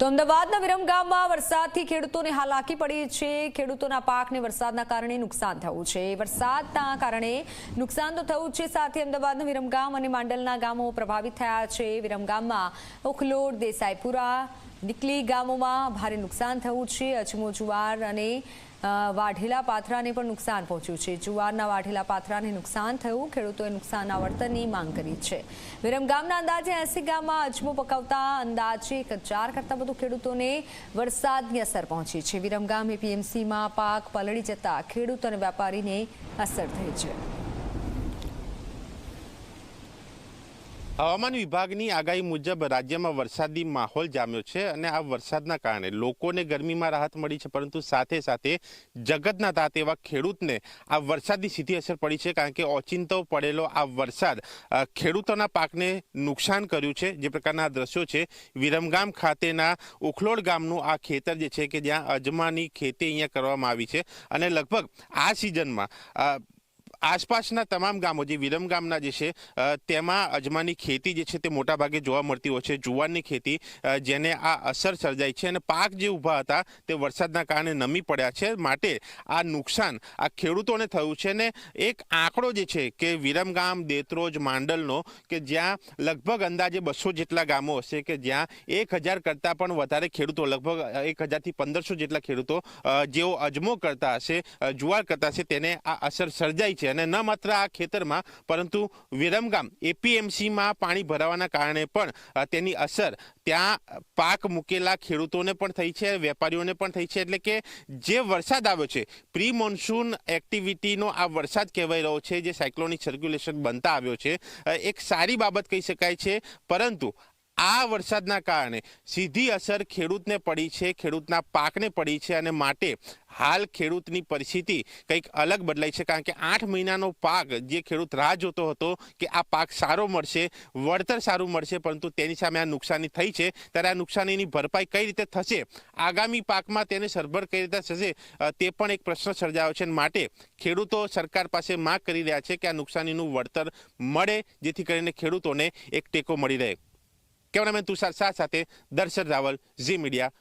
તો અમદાવાદના વિરમગામમાં વરસાદથી ખેડૂતોને હાલાકી પડી છે. ખેડૂતોના પાકને વરસાદના કારણે નુકસાન થયું છે. વરસાદના કારણે નુકસાન તો થયું છે, સાથે અમદાવાદના વિરમગામ અને માંડલના ગામો પ્રભાવિત થયા છે. વિરમગામમાં ઉખલોડ દેસાઈપુરા નીકલી ગામોમાં ભારે નુકસાન થયું છે. અજમો, જુવાર અને વાઢેલા પાથરાને પણ નુકસાન પહોંચ્યું છે. જુવારના વાઢેલા પાથરાને નુકસાન થયું. ખેડૂતોએ નુકસાનના વળતરની માંગ કરી છે. વિરમગામના અંદાજે એસી ગામમાં અજમો પકાવતા અંદાજે એક હજાર કરતાં વધુ ખેડૂતોને વરસાદની અસર પહોંચી છે. વિરમગામ એપીએમસીમાં પાક પલળી જતા ખેડૂત અને વેપારીને અસર થઈ છે. હવામાન વિભાગની આગાહી મુજબ રાજ્યમાં વરસાદી માહોલ જામ્યો છે અને આ વરસાદના કારણે લોકોને ગરમીમાં રાહત મળી છે, પરંતુ સાથે સાથે જગતના તાત એવા ખેડૂતને આ વરસાદની સીધી અસર પડી છે, કારણ કે ઓચિંતો પડેલો આ વરસાદ ખેડૂતોના પાકને નુકસાન કર્યું છે. જે પ્રકારના દ્રશ્યો છે, વિરમગામ ખાતેના ઉખલોડ ગામનું આ ખેતર જે છે કે જ્યાં અજમાની ખેતી અહીંયા કરવામાં આવી છે અને લગભગ આ સિઝનમાં આસપાસના તમામ ગામો જે વિરમ ગામના જે છે તેમાં અજમાની ખેતી જે છે તે મોટાભાગે જોવા મળતી હોય છે. જુવારની ખેતી જેને આ અસર સર્જાઈ છે અને પાક જે ઊભા હતા તે વરસાદના કારણે નમી પડ્યા છે. માટે આ નુકસાન આ ખેડૂતોને થયું છે ને એક આંકડો જે છે કે વિરમગામ દેત્રોજ, માંડલનો કે જ્યાં લગભગ અંદાજે બસો જેટલા ગામો હશે કે જ્યાં એક હજાર કરતાં પણ વધારે ખેડૂતો, લગભગ એક હજારથી પંદરસો જેટલા ખેડૂતો જેઓ અજમો કરતા હશે જુવાર કરતા હશે, તેને આ અસર સર્જાઈ છે. અને ન માત્ર આ ખેતરમાં, પરંતુ વિરમગામ, એપીએમસીમાં પાણી ભરાવાના કારણે પણ તેની અસર ત્યાં પાક મૂકેલા ખેડૂતોને પણ થઈ છે, વેપારીઓને પણ થઈ છે. એટલે કે જે વરસાદ આવ્યો છે પ્રી મોન્સૂન એક્ટિવિટીનો આ વરસાદ કહેવાય રહ્યો છે, જે સાયક્લોનિક સર્ક્યુલેશન બનતા આવ્યો છે. એક સારી બાબત કહી શકાય છે, પરંતુ આ વરસાદના કારણે સીધી અસર ખેડૂતને પડી છે, ખેડૂતના પાકને પડી છે અને માટે હાલ ખેડૂતની પરિસ્થિતિ કંઈક અલગ બદલાઈ છે. કારણ કે આઠ મહિનાનો પાક જે ખેડૂત રાહ જોતો હતો કે આ પાક સારો મળશે, વળતર સારું મળશે, પરંતુ તેની સામે આ નુકસાની થઈ છે, ત્યારે આ નુકસાનીની ભરપાઈ કઈ રીતે થશે, આગામી પાકમાં તેને સરભર કઈ રીતે થશે તે પણ એક પ્રશ્ન સર્જાયો છે માટે ખેડૂતો સરકાર પાસે માંગ કરી રહ્યા છે કે આ નુકસાનીનું વળતર મળે, જેથી કરીને ખેડૂતોને એક ટેકો મળી રહે. કેમેરામેન તુષાર શાહ સાથે દર્શન રાવલ ઝી મીડિયા